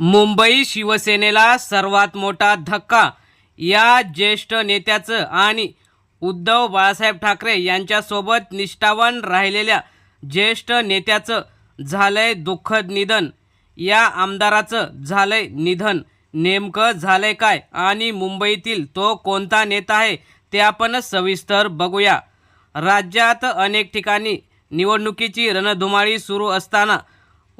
मुंबई शिवसेनेला सर्वात मोठा धक्का. या ज्येष्ठ नेत्याचं आणि उद्धव बाळासाहेब ठाकरे यांच्यासोबत निष्ठावान राहिलेल्या ज्येष्ठ नेत्याचं झालंय दुःखद निधन. या आमदाराचं झालंय निधन. नेमकं झालंय काय आणि मुंबईतील तो कोणता नेता आहे ते आपण सविस्तर बघूया. राज्यात अनेक ठिकाणी निवडणुकीची रणधुमाळी सुरू असताना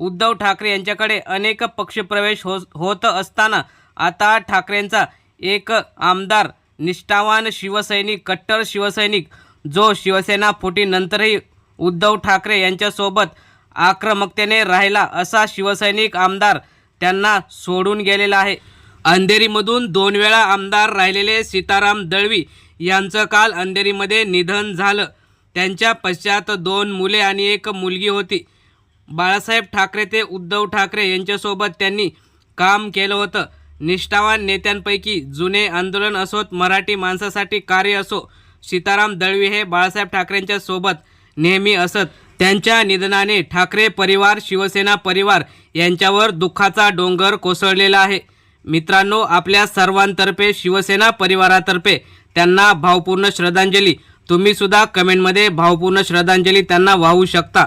उद्धव ठाकरे यांच्याकडे अनेक पक्षप्रवेश हो होत असताना आता ठाकरेंचा एक आमदार निष्ठावान शिवसैनिक कट्टर शिवसैनिक जो शिवसेना फुटीनंतरही उद्धव ठाकरे यांच्यासोबत आक्रमकतेने राहिला असा शिवसैनिक आमदार त्यांना सोडून गेलेला आहे. अंधेरीमधून दोन वेळा आमदार राहिलेले सीताराम दळवी यांचं काल अंधेरीमध्ये निधन झालं. त्यांच्या पश्चात दोन मुले आणि एक मुलगी होती. बाळासाहेब ठाकरे ते उद्धव ठाकरे यांच्यासोबत त्यांनी काम केलं होतं. निष्ठावान नेत्यांपैकी जुने आंदोलन असोत मराठी माणसासाठी कार्य असो सीताराम दळवी हे बाळासाहेब ठाकरेंच्या सोबत नेहमी असत. त्यांच्या निधनाने ठाकरे परिवार शिवसेना परिवार यांच्यावर दुःखाचा डोंगर कोसळलेला आहे. मित्रांनो आपल्या सर्वांतर्फे शिवसेना परिवारातर्फे त्यांना भावपूर्ण श्रद्धांजली. तुम्ही सुद्धा कमेंटमध्ये भावपूर्ण श्रद्धांजली त्यांना वाहू शकता.